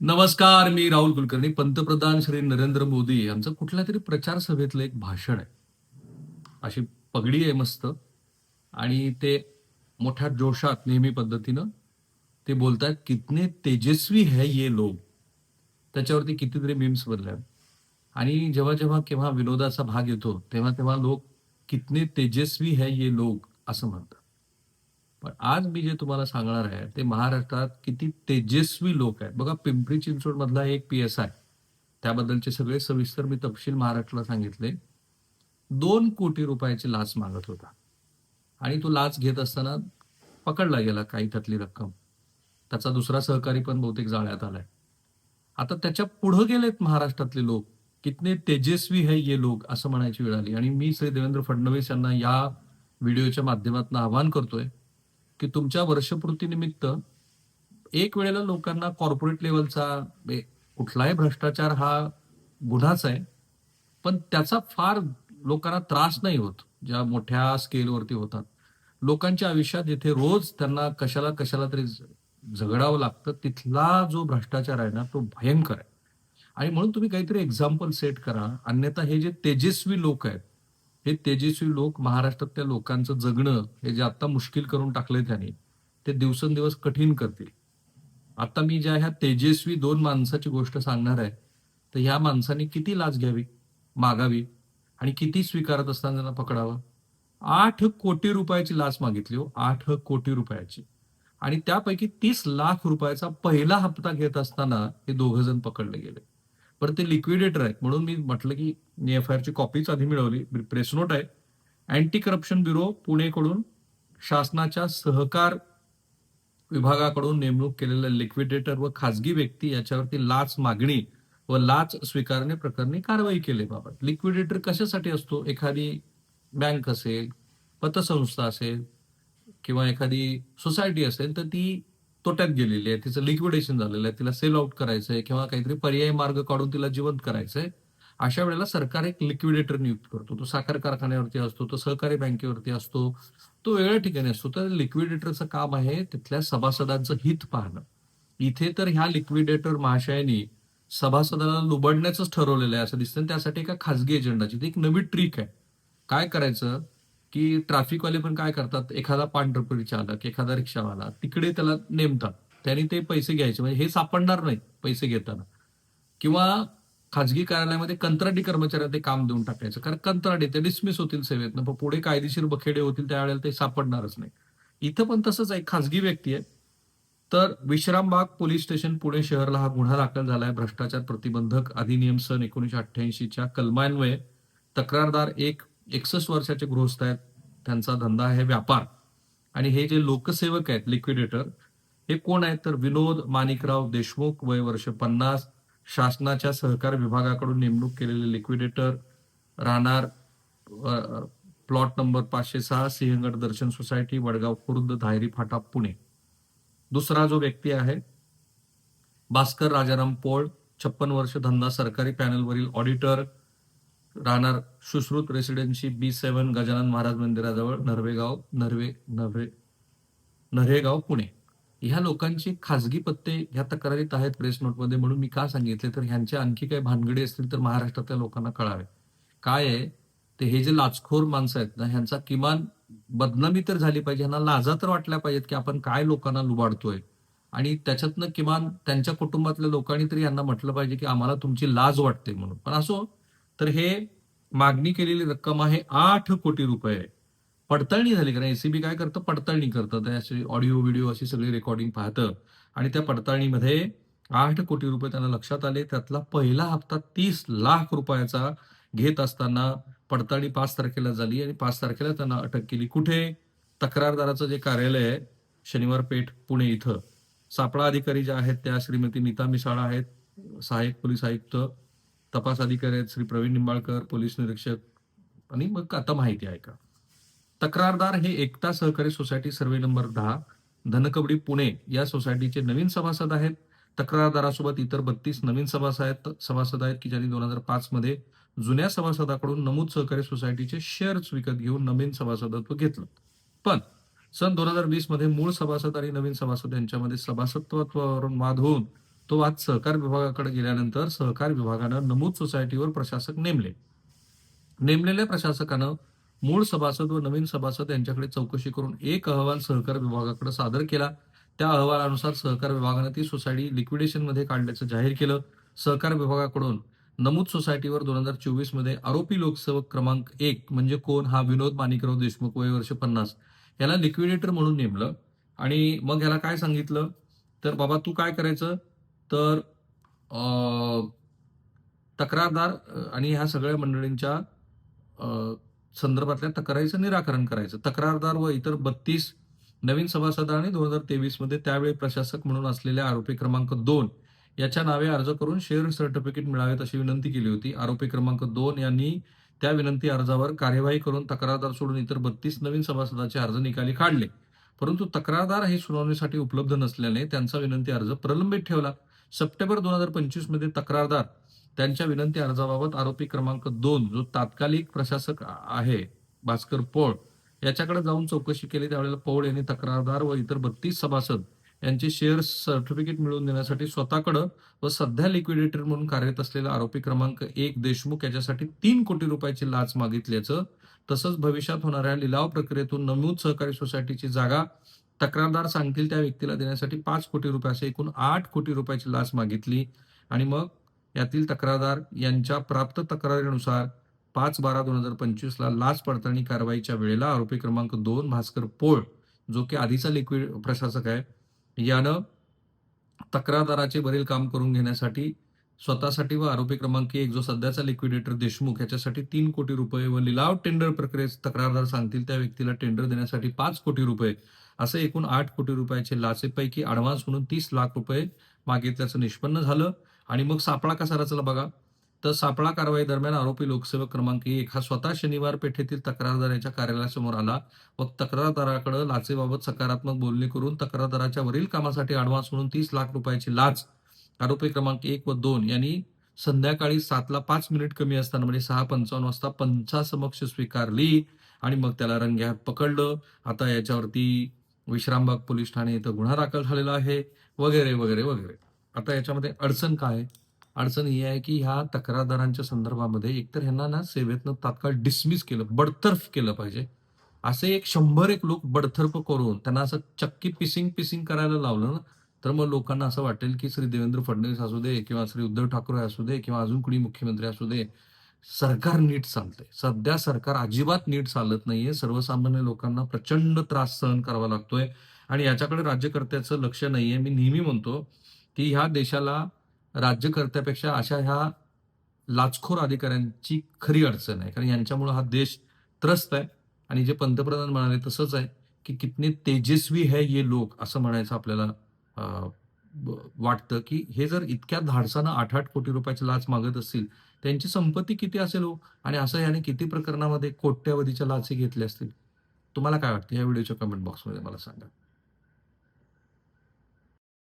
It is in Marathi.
नमस्कार मी राहुल कुलकर्णी पंतप्रधान श्री नरेंद्र मोदी. यांचं कुठल्या तरी प्रचार सभेतलं एक भाषण आहे. अशी पगडी आहे मस्त. आणि ते मोठ्या जोशात नेहमी पद्धतीनं ते बोलतात कितने तेजस्वी है ये लोग. त्याच्यावरती कितीतरी मीम्स बनल्या आणि जेव्हा जेव्हा केव्हा विनोदाचा भाग येतो तेव्हा तेव्हा लोक कितने तेजस्वी है ये लोग असं म्हणतात. पण आज मी जे तुम्हाला सांगणार आहे ते महाराष्ट्रात किती तेजस्वी लोक आहेत. बघा पिंपरी चिंचवड मधला एक पी एस आय त्याबद्दलचे सगळे सविस्तर मी तपशील महाराष्ट्राला सांगितले. दोन कोटी रुपयाची लाच मागत होता. आणि तो लाच घेत असताना पकडला गेला काही त्यातली रक्कम. त्याचा दुसरा सहकारी पण बहुतेक जाळ्यात आलाय. आता त्याच्या पुढे गेलेत महाराष्ट्रातले लोक. कितने तेजस्वी है ये लोक असं म्हणायची वेळ आली. आणि मी श्री देवेंद्र फडणवीस यांना या व्हिडिओच्या माध्यमातून आवाहन करतोय की तुमच्या वर्षपूर्तीनिमित्त एक वेळेला लोकांना कॉर्पोरेट लेवलचा म्हणजे कुठलाही भ्रष्टाचार हा गुन्हाच आहे पण त्याचा फार लोकांना त्रास नाही होत ज्या मोठ्या स्केलवरती होतात. लोकांच्या आयुष्यात जिथे रोज त्यांना कशाला कशाला तरी झगडावं लागतं तिथला जो भ्रष्टाचार आहे ना तो भयंकर आहे. आणि म्हणून तुम्ही काहीतरी एक्झाम्पल सेट करा. अन्यथा हे जे तेजस्वी लोक आहेत हे तेजस्वी लोक महाराष्ट्रातल्या लोकांचं जगणं हे जे आता मुश्किल करून टाकलंय त्यांनी ते दिवसेंदिवस कठीण करतील. आता मी ज्या ह्या तेजस्वी दोन माणसाची गोष्ट सांगणार आहे तर ह्या माणसांनी किती लाच घ्यावी मागावी आणि किती स्वीकारत असताना त्यांना पकडावं? आठ कोटी रुपयाची लाच मागितली हो आठ कोटी रुपयाची. आणि त्यापैकी तीस लाख रुपयाचा पहिला हप्ता घेत असताना हे दोघ जण पकडले गेले. पण ते लिक्विडेटर आहेत. म्हणून मी म्हटलं की मी एफ आय आरची कॉपीच आधी मिळवली. प्रेस नोट आहे. अँटी करप्शन ब्युरो पुणेकडून शासनाच्या सहकार विभागाकडून नेमणूक केलेल्या लिक्विडेटर व खासगी व्यक्ती याच्यावरती लाच मागणी व लाच स्वीकारणे प्रकरणी कारवाई केल्याबाबत लिक्विडेटर कशासाठी असतो? एखादी बँक असेल पतसंस्था असेल किंवा एखादी सोसायटी असेल तर ती तोट्यात गेलेली आहे तिचं लिक्विडेशन झालेलं आहे तिला सेल आउट करायचंय किंवा काहीतरी पर्यायी मार्ग काढून तिला जिवंत करायचंय अशा वेळेला सरकार एक लिक्विडेटर नियुक्त करतो. तो साखर कारखान्यावरती असतो तो सहकारी बँकेवरती असतो तो वेगळ्या ठिकाणी असतो. तर लिक्विडेटरचं काम आहे तिथल्या सभासदांचं हित पाहणं. इथे तर ह्या लिक्विडेटर महाशयानी सभासदांना लुबडण्याचंच ठरवलेलं आहे असं दिसतं त्यासाठी एका खासगी एजंडाची ती एक नवी ट्रिक आहे. काय करायचं? की ट्रॅफिकवाले पण काय करतात एखादा पांढरपुरी चालक एखादा रिक्षावाला तिकडे त्याला नेमतात. त्यांनी ते पैसे घ्यायचे. म्हणजे हे सापडणार नाही पैसे घेताना. किंवा खाजगी कार्यालयामध्ये कंत्राटी कर्मचाऱ्यांना ते काम देऊन टाकायचं. कारण कंत्राटी ते डिसमिस होतील सेवेतनं. पण पुढे कायदेशीर बखेडे होतील त्यावेळेला ते सापडणारच नाही. इथं पण तसंच आहे. खाजगी व्यक्ती आहे. तर विश्रामबाग पोलीस स्टेशन पुणे शहरला हा गुन्हा दाखल झालाय. भ्रष्टाचार प्रतिबंधक अधिनियम सन एकोणीशे अठ्ठ्याऐंशीच्या कलमान्वये तक्रारदार एक एकसष्ट वर्षाचे गृहस्थ आहेत त्यांचा धंदा आहे व्यापार. आणि हे जे लोकसेवक आहेत लिक्विडेटर हे कोण आहेत तर विनोद माणिकराव देशमुख वय वर्ष पन्नास शासनाच्या सहकार विभागाकडून नेमणूक केलेले लिक्विडेटर राहणार प्लॉट नंबर पाचशे सहा सिंहगड दर्शन सोसायटी वडगाव खुर्द धायरी फाटा पुणे. दुसरा जो व्यक्ती आहे भास्कर राजाराम पोळ छप्पन वर्ष धंदा सरकारी पॅनलवरील ऑडिटर राहणार Sushrut residency B seven Gajanan Maharaj मंदिराजवळ नर्वेगाव नर्वे नर्वे नरेगाव पुणे. ह्या लोकांची खासगी पत्ते ह्या तक्रारीत आहेत प्रेस नोटमध्ये म्हणून मी का सांगितले? तर ह्यांच्या आणखी काही भानगडी असतील तर महाराष्ट्रातल्या लोकांना कळावे. काय आहे? ते हे जे लाचखोर माणसं आहेत ना ह्यांचा किमान बदनामी तर झाली पाहिजे ह्यांना लाजा तर वाटल्या पाहिजेत की आपण काय लोकांना लुबाडतोय. आणि त्याच्यातनं किमान त्यांच्या कुटुंबातल्या लोकांनी तरी यांना म्हटलं पाहिजे की आम्हाला तुमची लाज वाटते म्हणून. पण असो तर हे मागणी केलेली रक्कम आहे आठ कोटी रुपये. पडताळणी झाली कारण एसीबी काय करतं? पडताळणी करतं. त्याचे असे ऑडिओ व्हिडिओ अशी सगळी रेकॉर्डिंग पाहतं. आणि त्या पडताळणीमध्ये आठ कोटी रुपये त्यांना लक्षात आले. त्यातला पहिला हप्ता तीस लाख रुपयाचा घेत असताना पडताळणी पाच तारखेला झाली आणि पाच तारखेला त्यांना अटक केली. कुठे? तक्रारदाराचं जे कार्यालय आहे शनिवार पेठ पुणे इथं. सापळा अधिकारी ज्या आहेत त्या श्रीमती नीता मिसाळा आहेत. सहाय्यक पोलीस आयुक्त तपास अधिकारी आहेत श्री प्रवीण निंबाळकर पोलीस निरीक्षक आणि मग आता माहिती आहे का? तक्रारदार हे एकता सहकारी सोसायटी सर्वे नंबर दहा धनकवडी पुणे या सोसायटीचे नवीन सभासद आहेत. तक्रारदारासोबत इतर बत्तीस नवीन सभासद आहेत. सभासद आहेत की ज्यांनी दोन हजार पाच मध्ये जुन्या सभासदाकडून नमूद सहकारी सोसायटीचे शेअर्स विकत घेऊन नवीन सभासदत्व घेतलं. पण सन दोन हजार वीसमध्ये मूळ सभासद आणि नवीन सभासद यांच्यामध्ये सभासदत्वावरून वाद होऊन तो वाद सहकार विभागाकडे गेल्यानंतर सहकार विभागानं नमूद सोसायटीवर प्रशासक नेमले. नेमलेल्या प्रशासकानं मूळ सभासद व नवीन सभासद यांच्याकडे चौकशी करून एक अहवाल सहकार विभागाकडे सादर केला. त्या अहवालानुसार सहकार विभागानं ती सोसायटी लिक्विडेशनमध्ये काढल्याचं जाहीर केलं. सहकार विभागाकडून नमूद सोसायटीवर दोन हजार चोवीसमध्ये आरोपी लोकसेवक क्रमांक एक म्हणजे कोण हा विनोद माणिकराव देशमुख वय वर्ष पन्नास याला लिक्विडेटर म्हणून नेमलं. आणि मग याला काय सांगितलं? तर बाबा तू काय करायचं? तर तक्रारदार आणि ह्या सगळ्या मंडळींच्या संदर्भातल्या तक्रारीचं निराकरण करायचं. तक्रारदार व इतर बत्तीस नवीन सभासदांनी दोन हजार तेवीसमध्ये त्यावेळी प्रशासक म्हणून असलेल्या आरोपी क्रमांक दोन याच्या नावे अर्ज करून शेअर सर्टिफिकेट मिळावेत अशी विनंती केली होती. आरोपी क्रमांक दोन यांनी त्या विनंती अर्जावर कार्यवाही करून तक्रारदार सोडून इतर बत्तीस नवीन सभासदाचे अर्ज निकाली काढले. परंतु तक्रारदार हे सुनावणीसाठी उपलब्ध नसल्याने त्यांचा विनंती अर्ज प्रलंबित ठेवला. सप्टेंबर दोन हजार पंचवीसमध्ये तक्रारदार त्यांच्या विनंती अर्जाबाबत आरोपी क्रमांक दोन जो तात्कालिक प्रशासक आहे भास्कर पोळ याच्याकडे जाऊन चौकशी केली. त्यावेळेला पौळ यांनी तक्रारदार व इतर बत्तीस सभासद यांचे शेअर सर्टिफिकेट मिळवून देण्यासाठी स्वतःकडं व सध्या लिक्विडेटर म्हणून कार्यरत असलेला आरोपी क्रमांक एक देशमुख याच्यासाठी तीन कोटी रुपयाची लाच मागितल्याचं तसंच भविष्यात होणाऱ्या लिलाव प्रक्रियेतून नमूद सहकारी सोसायटीची जागा तक्रारदार सांगतील त्या व्यक्तीला देण्यासाठी पाच कोटी रुपयाचे एकूण आठ कोटी रुपयाची लाच मागितली. आणि मग यातील तक्रारदार यांच्या प्राप्त तक्रारीनुसार पाच बारा दोन हजार पंचवीसला लाच पडताळणी कारवाईच्या वेळेला आरोपी क्रमांक दोन भास्कर पोळ जो की आधीचा लिक्विड प्रशासक आहे यानं तक्रारदाराचे वरील काम करून घेण्यासाठी स्वतःसाठी व आरोपी क्रमांक एक जो सध्याचा लिक्विडेटर देशमुख याच्यासाठी तीन कोटी रुपये व लिलाव टेंडर प्रक्रियेत तक्रारदार सांगतील त्या व्यक्तीला टेंडर देण्यासाठी पाच कोटी रुपये. असे एकूण आठ कोटी रुपयाचे लाचेपैकी अडव्हान्स म्हणून तीस लाख रुपये मागितल्याचं निष्पन्न झालं. आणि मग सापळा कसा रचला बघा. तर सापळा कारवाई दरम्यान आरोपी लोकसेवक क्रमांक एक हा स्वतः शनिवार पेठेतील तक्रारदाराच्या कार्यालयासमोर आला व तक्रारदाराकडे लाचेबाबत सकारात्मक बोलणी करून तक्रारदाराच्या वरील कामासाठी अडव्हान्स म्हणून तीस लाख रुपयाची लाच आरोपी क्रमांक एक व दोन यांनी संध्याकाळी सातला पाच मिनिट कमी असताना म्हणजे सहा पंचावन्न वाजता पंचासमक्ष स्वीकारली आणि मग त्याला रंग्यात पकडलं. आता याच्यावरती विश्रामबाग पोलीस ठाणे इथं गुन्हा दाखल झालेला आहे. वगैरे वगैरे वगैरे. आता याच्यामध्ये अडचण काय आहे? अडचण ही आहे की ह्या तक्रारदारांच्या संदर्भामध्ये एकतर ह्यांना ना सेवेतनं तात्काळ डिसमिस केलं बडतर्फ केलं पाहिजे. असे एक शंभर एक लोक बडतर्फ करून त्यांना असं चक्की पिसिंग पिसिंग करायला लावलं ना तर मग लोकांना असं वाटेल की श्री देवेंद्र फडणवीस असू दे किंवा श्री उद्धव ठाकरे असू दे किंवा अजून कुणी मुख्यमंत्री असू दे सरकार नीट चालतंय. सध्या सरकार अजिबात नीट चालत नाहीये. सर्वसामान्य लोकांना प्रचंड त्रास सहन करावा लागतोय. आणि याच्याकडे राज्यकर्त्याचं लक्ष नाहीये. मी नेहमी म्हणतो की ह्या देशाला राज्यकर्त्यापेक्षा अशा ह्या लाचखोर अधिकाऱ्यांची खरी अडचण आहे. कारण यांच्यामुळे हा देश त्रस्त आहे. आणि जे पंतप्रधान म्हणाले तसंच आहे की कितने तेजस्वी है ये लोक असं म्हणायचं आपल्याला वाटतं की हे जर इतक्या धाडसानं आठ आठ कोटी रुपयाची लाच मागत असतील त्यांची संपत्ती किती असेल हो? आणि असं याने किती प्रकरणामध्ये कोट्यावधीच्या लाचे घेतल्या असतील? तुम्हाला काय वाटतं? या व्हिडिओच्या कमेंट बॉक्समध्ये मला सांगा.